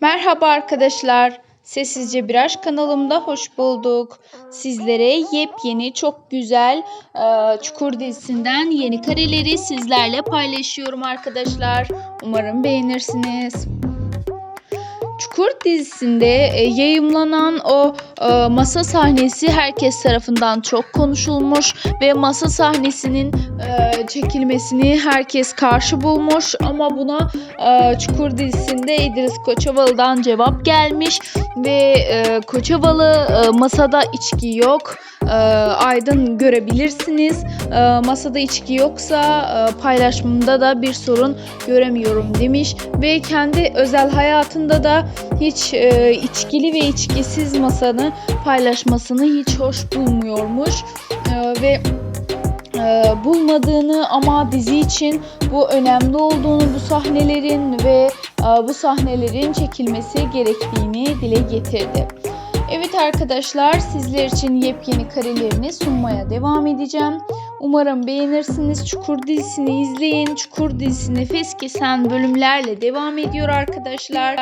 Merhaba arkadaşlar. Sessizce Bir Aşk kanalımda hoş bulduk. Sizlere yepyeni çok güzel e, Çukur dizisinden yeni kareleri sizlerle paylaşıyorum arkadaşlar. Umarım beğenirsiniz. Çukur dizisinde e, yayımlanan o e, masa sahnesi herkes tarafından çok konuşulmuş ve masa sahnesinin e, çekilmesini herkes karşı bulmuş ama buna e, Çukur dizisinde İdris Koçovalı'dan cevap gelmiş ve e, Koçovalı e, masada içki yok. E, Aydın görebilirsiniz. E, masada içki yoksa e, paylaşmamda da bir sorun göremiyorum demiş ve kendi özel hayatında da hiç e, içkili ve içkisiz masanı paylaşmasını hiç hoş bulmuyormuş E, ve e, bulmadığını ama dizi için bu önemli olduğunu bu sahnelerin ve e, bu sahnelerin çekilmesi gerektiğini dile getirdi. Evet arkadaşlar sizler için yepyeni karelerini sunmaya devam edeceğim. Umarım beğenirsiniz. Çukur dizisini izleyin. Çukur dizisi nefes kesen bölümlerle devam ediyor arkadaşlar.